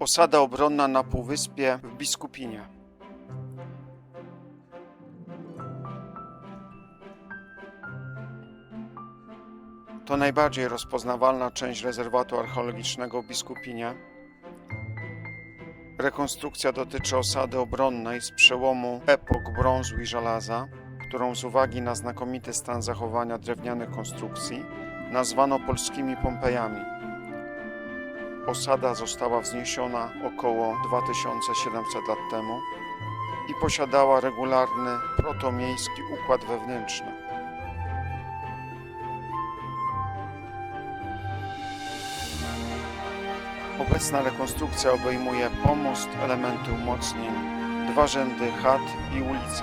Osada obronna na Półwyspie w Biskupinie. To najbardziej rozpoznawalna część rezerwatu archeologicznego w Biskupinie. Rekonstrukcja dotyczy osady obronnej z przełomu epok brązu i żelaza, którą z uwagi na znakomity stan zachowania drewnianych konstrukcji nazwano polskimi Pompejami. Osada została wzniesiona około 2700 lat temu i posiadała regularny protomiejski układ wewnętrzny. Obecna rekonstrukcja obejmuje pomost, elementy umocnień, dwa rzędy chat i ulice.